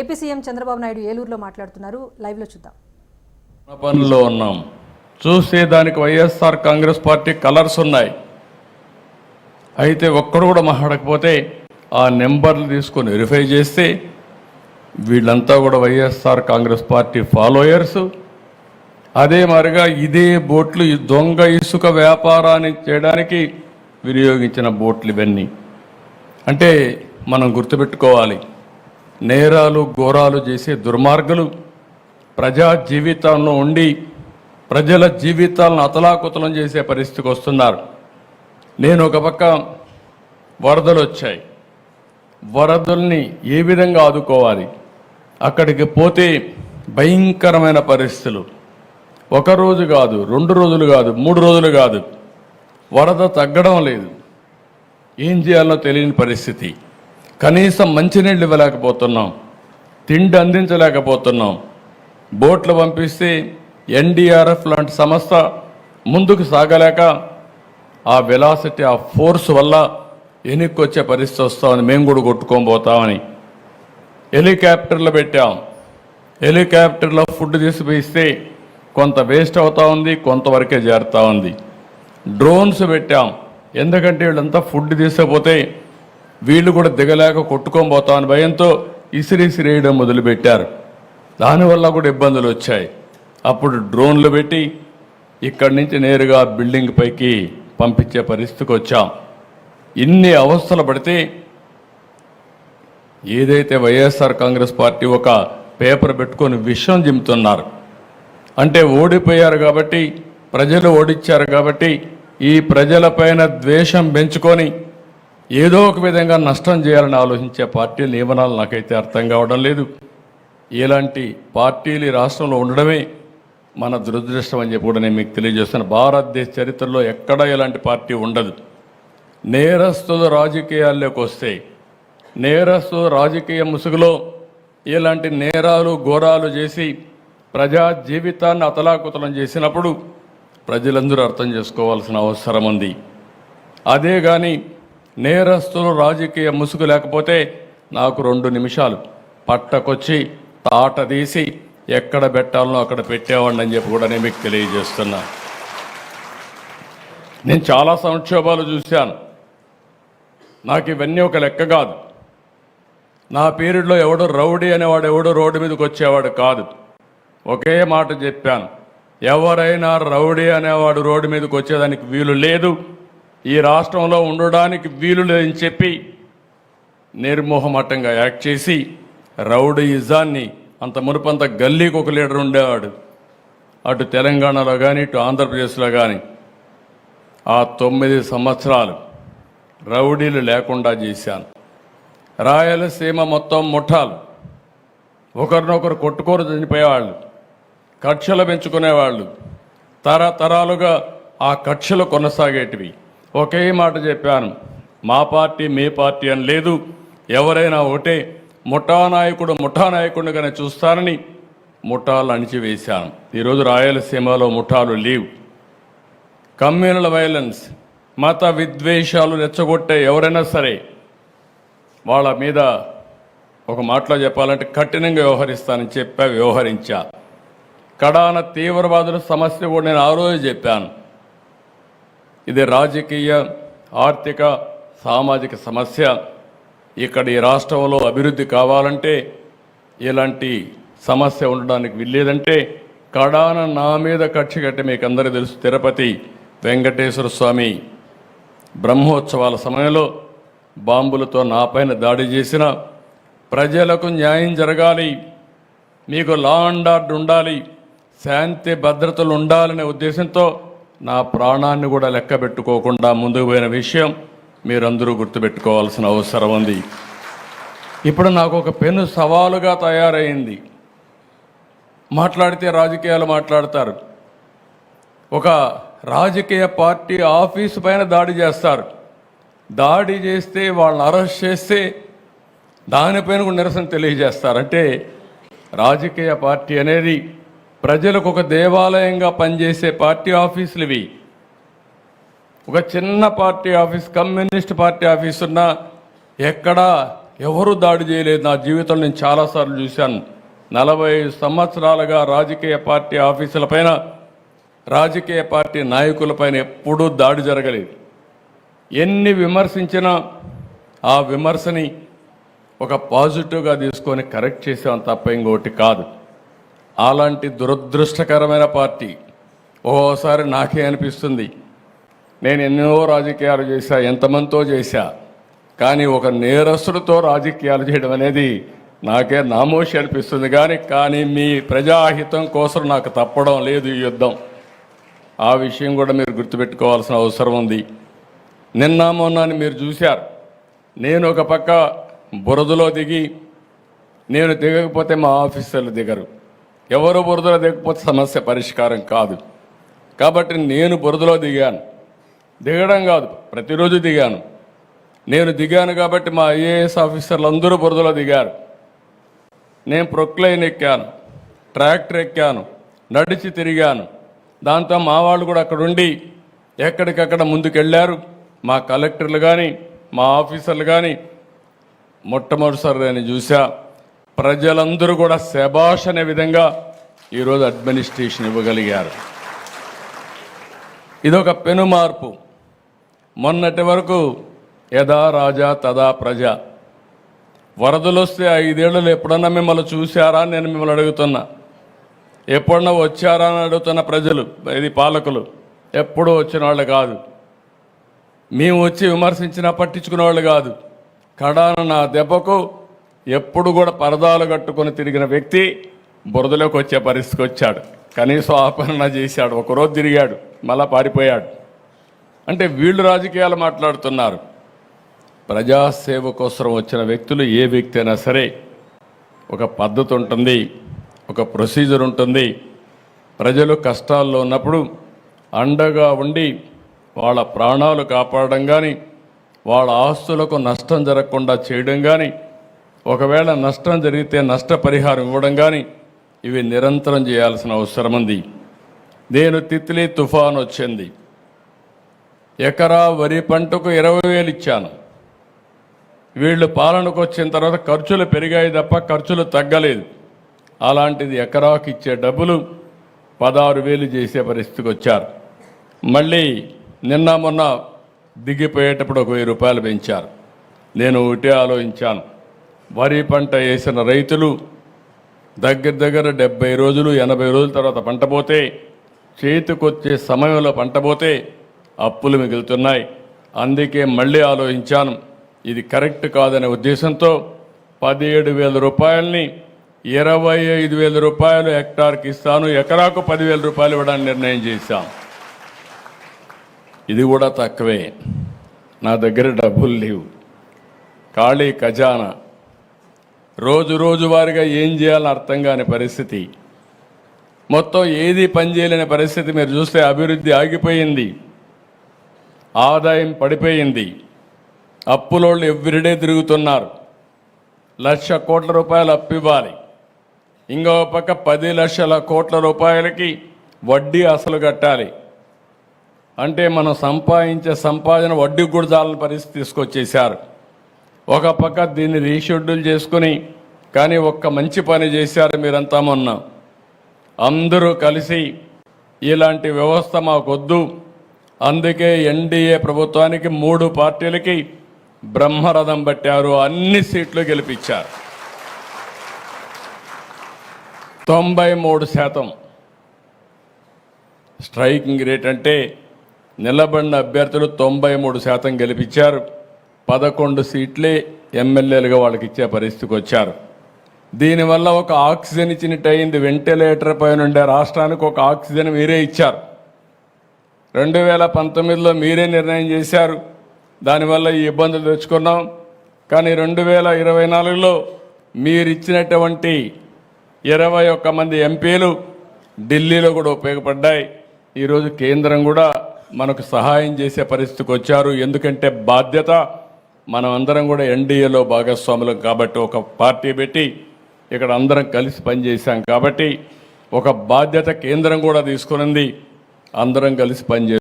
AP CM Chandrababu Naidu ఏలూరులో మాట్లాడుతున్నారు. లైవ్లో చూద్దాం. పనుల్లో ఉన్నాం. చూస్తే దానికి వైఎస్ఆర్ కాంగ్రెస్ పార్టీ కలర్స్ ఉన్నాయి. అయితే ఒక్కడు కూడా మాట్లాడకపోతే ఆ నెంబర్లు తీసుకొని వెరిఫై చేస్తే వీళ్ళంతా కూడా వైఎస్ఆర్ కాంగ్రెస్ పార్టీ ఫాలోయర్స్. అదే మరిగా ఇదే బోట్లు ఈ దొంగ ఇసుక వ్యాపారాన్ని చేయడానికి వినియోగించిన బోట్లు ఇవన్నీ. అంటే మనం గుర్తుపెట్టుకోవాలి. నేరాలు ఘోరాలు చేసే దుర్మార్గులు ప్రజా జీవితంలో ఉండి ప్రజల జీవితాలను అతలాకుతలం చేసే పరిస్థితికి వస్తున్నారు. నేను ఒక పక్క వరదలు వచ్చాయి. వరదల్ని ఏ విధంగా ఆదుకోవాలి? అక్కడికి పోతే భయంకరమైన పరిస్థితులు. ఒక రోజు కాదు రెండు రోజులు కాదు మూడు రోజులు కాదు. వరద తగ్గడం లేదు. ఏం చేయాలో తెలియని పరిస్థితి. కనీసం మంచినీళ్ళు ఇవ్వలేకపోతున్నాం తిండి అందించలేకపోతున్నాం. బోట్లు పంపిస్తే ఎన్డీఆర్ఎఫ్ లాంటి సంస్థ ముందుకు సాగలేక ఆ వెలాసిటీ ఆ ఫోర్స్ వల్ల వెనక్కి వచ్చే పరిస్థితి వస్తామని మేము కూడా కొట్టుకోబోతామని హెలికాప్టర్లు పెట్టాం. హెలికాప్టర్లో ఫుడ్ తీసుకుపోయిస్తే కొంత వేస్ట్ అవుతా ఉంది కొంతవరకే చేరుతా ఉంది. డ్రోన్స్ పెట్టాం. ఎందుకంటే వీళ్ళంతా ఫుడ్ తీసుకపోతే వీళ్ళు కూడా దిగలేక కొట్టుకొని పోతామని భయంతో ఇసిరిసిరేయడం మొదలుపెట్టారు. దానివల్ల కూడా ఇబ్బందులు వచ్చాయి. అప్పుడు డ్రోన్లు పెట్టి ఇక్కడి నుంచి నేరుగా బిల్డింగ్ పైకి పంపించే పరిస్థితికి వచ్చాం. ఇన్ని అవస్థలు పడితే ఏదైతే వైఎస్ఆర్ కాంగ్రెస్ పార్టీ ఒక పేపర్ పెట్టుకొని విషయం జిమ్ముతున్నారు అంటే ఓడిపోయారు కాబట్టి ప్రజలు ఓడిచ్చారు కాబట్టి ఈ ప్రజలపైన ద్వేషం పెంచుకొని ఏదో ఒక విధంగా నష్టం చేయాలని ఆలోచించే పార్టీ నియమనాలు నాకైతే అర్థం కావడం లేదు. ఇలాంటి పార్టీలు ఈ రాష్ట్రంలో ఉండడమే మన దురదృష్టం అని చెప్పి కూడా నేను మీకు తెలియజేస్తాను. భారతదేశ చరిత్రలో ఎక్కడా ఇలాంటి పార్టీ ఉండదు. నేరస్తుల రాజకీయాల్లోకి వస్తే నేరస్తుల రాజకీయ ముసుగులో ఇలాంటి నేరాలు ఘోరాలు చేసి ప్రజా జీవితాన్ని అతలాకుతలం చేసినప్పుడు ప్రజలందరూ అర్థం చేసుకోవాల్సిన అవసరం ఉంది. అదే కానీ నేరస్తులు రాజకీయ ముసుగు లేకపోతే నాకు రెండు నిమిషాలు. పట్టకొచ్చి తాట తీసి ఎక్కడ పెట్టాలనో అక్కడ పెట్టేవాడిని అని చెప్పి కూడా నేను మీకు తెలియజేస్తున్నా. నేను చాలా సంక్షోభాలు చూశాను. నాకు ఇవన్నీ ఒక లెక్క కాదు. నా పీరియడ్లో ఎవడు రౌడీ అనేవాడు ఎవడు రోడ్డు మీదకి వచ్చేవాడు కాదు. ఒకే మాట చెప్పాను. ఎవరైనా రౌడీ అనేవాడు రోడ్డు మీదకి వచ్చేదానికి వీలు లేదు. ఈ రాష్ట్రంలో ఉండడానికి వీలు లేదని చెప్పి నిర్మోహమట్టంగా యాక్ట్ చేసి రౌడీయిజాన్ని అంత మునుపంత గల్లీకి ఒక లీడర్ ఉండేవాడు. అటు తెలంగాణలో కానీ ఇటు ఆంధ్రప్రదేశ్లో కానీ ఆ తొమ్మిది సంవత్సరాలు రౌడీలు లేకుండా చేశాను. రాయలసీమ మొత్తం ముఠాలు. ఒకరినొకరు కొట్టుకోరు చనిపోయేవాళ్ళు. కక్షలు పెంచుకునేవాళ్ళు. తరతరాలుగా ఆ కక్షలు కొనసాగేటివి. ఒకే మాట చెప్పాను. మా పార్టీ మీ పార్టీ అని లేదు. ఎవరైనా ఒకటే ముఠా నాయకుడు ముఠా నాయకుడిగానే చూస్తానని ముఠాలు అణిచివేశాను. ఈరోజు రాయలసీమలో ముఠాలు లేవు. కమ్యూనల్ వైలెన్స్ మత విద్వేషాలు రెచ్చగొట్టే ఎవరైనా సరే వాళ్ళ మీద ఒక మాటలో చెప్పాలంటే కఠినంగా వ్యవహరిస్తానని చెప్పా వ్యవహరించా. కడాన తీవ్రవాదుల సమస్య కూడా నేను ఆ రోజు చెప్పాను. ఇది రాజకీయ ఆర్థిక సామాజిక సమస్య. ఇక్కడ ఈ రాష్ట్రంలో అభివృద్ధి కావాలంటే ఇలాంటి సమస్య ఉండడానికి వీల్లేదంటే కడాన నా మీద కక్ష కట్టి మీకు అందరికీ తెలుసు తిరుపతి వెంకటేశ్వర స్వామి బ్రహ్మోత్సవాల సమయంలో బాంబులతో నాపైన దాడి చేసిన ప్రజలకు న్యాయం జరగాలి మీకు లా అండ్ ఆర్డర్ ఉండాలి శాంతి భద్రతలు ఉండాలనే ఉద్దేశంతో నా ప్రాణాన్ని కూడా లెక్క పెట్టుకోకుండా ముందుకు పోయిన విషయం మీరందరూ గుర్తుపెట్టుకోవాల్సిన అవసరం ఉంది. ఇప్పుడు నాకు ఒక పెను సవాలుగా తయారైంది. మాట్లాడితే రాజకీయాలు మాట్లాడతారు. ఒక రాజకీయ పార్టీ ఆఫీసు పైన దాడి చేస్తారు. దాడి చేస్తే వాళ్ళని అరెస్ట్ చేస్తే దానిపైన కూడా నిరసన తెలియజేస్తారు. అంటే రాజకీయ పార్టీ అనేది ప్రజలకు ఒక దేవాలయంగా పనిచేసే పార్టీ ఆఫీసులు ఇవి ఒక చిన్న party office communist party office ఉన్నా ఎక్కడా ఎవరు దాడి చేయలేదు. నా జీవితంలో నేను చాలాసార్లు చూశాను. నలభై సంవత్సరాలుగా రాజకీయ పార్టీ ఆఫీసులపైన రాజకీయ పార్టీ నాయకులపైన ఎప్పుడూ దాడి జరగలేదు. ఎన్ని విమర్శించినా ఆ విమర్శని ఒక పాజిటివ్గా తీసుకొని కరెక్ట్ చేసాం తప్ప ఇంకోటి కాదు. అలాంటి దురదృష్టకరమైన పార్టీ ఓసారి నాకే అనిపిస్తుంది. నేను ఎన్నో రాజకీయాలు చేశా ఎంతమందితో చేశా కానీ ఒక నేరస్తుడితో రాజకీయాలు చేయడం అనేది నాకే నామోషి అనిపిస్తుంది. కానీ కానీ మీ ప్రజాహితం కోసం నాకు తప్పడం లేదు ఈ యుద్ధం. ఆ విషయం కూడా మీరు గుర్తుపెట్టుకోవాల్సిన అవసరం ఉంది. నిన్న మొన్నని మీరు చూశారు. నేను ఒక పక్క బురదలో దిగి నేను దిగకపోతే మా ఆఫీసర్లు దిగరు. ఎవరు బురదలో దిగకపోతే సమస్య పరిష్కారం కాదు. కాబట్టి నేను బురదలో దిగాను. దిగడం కాదు ప్రతిరోజు దిగాను. నేను దిగాను కాబట్టి మా ఐఏఎస్ ఆఫీసర్లు అందరూ బురదలో దిగారు. నేను ప్రొక్లైన్ ఎక్కాను ట్రాక్టర్ ఎక్కాను నడిచి తిరిగాను. దాంతో మా వాళ్ళు కూడా అక్కడ ఉండి ఎక్కడికక్కడ ముందుకెళ్ళారు. మా కలెక్టర్లు కానీ మా ఆఫీసర్లు కానీ మొట్టమొదటిసారి నేను చూసా. ప్రజలందరూ కూడా శబాష్ అనే విధంగా ఈరోజు అడ్మినిస్ట్రేషన్ ఇవ్వగలిగారు. ఇదొక పెను మార్పు మొన్నటి వరకు యథా రాజా తదా ప్రజ. వరదలు వస్తే ఐదేళ్ళలో ఎప్పుడన్నా మిమ్మల్ని చూశారా అని నేను మిమ్మల్ని అడుగుతున్నా. ఎప్పుడన్నా వచ్చారా అని అడుగుతున్న ప్రజలు ఇది పాలకులు ఎప్పుడూ వచ్చిన వాళ్ళు కాదు. మేము వచ్చి విమర్శించినా పట్టించుకునే వాళ్ళు కాదు. కడాన నా దెబ్బకు ఎప్పుడు కూడా పరదాలు కట్టుకొని తిరిగిన వ్యక్తి బురదలోకి వచ్చే పరిస్థితికి వచ్చాడు. కనీసం ఆపరణ చేశాడు. ఒకరోజు తిరిగాడు. మళ్ళా పారిపోయాడు. అంటే వీళ్ళు రాజకీయాలు మాట్లాడుతున్నారు. ప్రజాసేవ కోసం వచ్చిన వ్యక్తులు ఏ వ్యక్తి అయినా సరే ఒక పద్ధతి ఉంటుంది ఒక ప్రొసీజర్ ఉంటుంది. ప్రజలు కష్టాల్లో ఉన్నప్పుడు అండగా ఉండి వాళ్ళ ప్రాణాలు కాపాడడం కానీ వాళ్ళ ఆస్తులకు నష్టం జరగకుండా చేయడం కానీ ఒకవేళ నష్టం జరిగితే నష్టపరిహారం ఇవ్వడం కానీ ఇవి నిరంతరం చేయాల్సిన అవసరం ఉంది నేను తిత్లీ తుఫాన్ వచ్చింది. ఎకరా వరి పంటకు ఇరవై వేలు ఇచ్చాను. వీళ్ళు పాలనకు వచ్చిన తర్వాత ఖర్చులు పెరిగాయి తప్ప ఖర్చులు తగ్గలేదు. అలాంటిది ఎకరాకు ఇచ్చే డబ్బులు పదహారు వేలు చేసే పరిస్థితికి వచ్చారు. మళ్ళీ నిన్న మొన్న దిగిపోయేటప్పుడు ఒక వెయ్యి రూపాయలు పెంచారు. నేను ఒకటే ఆలోచించాను. వరి పంట వేసిన రైతులు దగ్గర దగ్గర డెబ్బై రోజులు ఎనభై రోజుల తర్వాత పంట పోతే చేతికొచ్చే సమయంలో పంట పోతే అప్పులు మిగులుతున్నాయి. అందుకే మళ్ళీ ఆలోచించాను ఇది కరెక్ట్ కాదనే ఉద్దేశంతో పదిహేడు వేల రూపాయలని ఇరవై ఐదు వేల రూపాయలు హెక్టార్కి ఇస్తాను ఎకరాకు పదివేల రూపాయలు ఇవ్వడానికి నిర్ణయం చేశాం. ఇది కూడా తక్కువే. నా దగ్గర డబ్బులు లేవు. ఖాళీ ఖజానా రోజు రోజువారీగా ఏం చేయాలని అర్థం కాని పరిస్థితి. మొత్తం ఏది పనిచేయలేని పరిస్థితి మీరు చూస్తే అభివృద్ధి ఆగిపోయింది. ఆదాయం పడిపోయింది. అప్పులోళ్ళు ఎవ్రీడే తిరుగుతున్నారు. లక్ష కోట్ల రూపాయలు అప్పు ఇవ్వాలి. ఇంకో పక్క పది లక్షల కోట్ల రూపాయలకి వడ్డీ అసలు కట్టాలి. అంటే మనం సంపాదించే సంపాదన వడ్డీకి కూడా చాలని పరిస్థితి తీసుకొచ్చేశారు. ఒక పక్క దీన్ని రీషెడ్యూల్ చేసుకుని కానీ ఒక్క మంచి పని చేశారు మీరంతా మొన్న. అందరూ కలిసి ఇలాంటి వ్యవస్థ మాకొద్దు. అందుకే ఎన్డీఏ ప్రభుత్వానికి మూడు పార్టీలకి బ్రహ్మరథం పట్టారు అన్ని సీట్లు గెలిపించారు. తొంభై మూడు శాతం. స్ట్రైకింగ్ రేట్ అంటే నిలబడిన అభ్యర్థులు తొంభై మూడు శాతం గెలిపించారు. పదకొండు సీట్లే ఎమ్మెల్యేలుగా వాళ్ళకి ఇచ్చే పరిస్థితికి వచ్చారు. దీనివల్ల ఒక ఆక్సిజన్ ఇచ్చినట్టు అయింది వెంటిలేటర్ పైన ఉండే రాష్ట్రానికి ఒక ఆక్సిజన్ మీరే ఇచ్చారు. రెండు వేల పంతొమ్మిదిలో మీరే నిర్ణయం చేశారు. దానివల్ల ఈ ఇబ్బందులు తెచ్చుకున్నాం. కానీ రెండు వేల ఇరవై నాలుగులో మీరు ఇచ్చినటువంటి ఇరవై ఒక్క మంది ఎంపీలు ఢిల్లీలో కూడా ఉపయోగపడ్డాయి. ఈరోజు కేంద్రం కూడా మనకు సహాయం చేసే పరిస్థితికి వచ్చారు. ఎందుకంటే బాధ్యత మనం అందరం కూడా ఎన్డీఏలో భాగస్వాములం కాబట్టి ఒక పార్టీ పెట్టి ఇక్కడ అందరం కలిసి పనిచేశాం కాబట్టి ఒక బాధ్యత కేంద్రం కూడా తీసుకునింది అందరం కలిసి పనిచే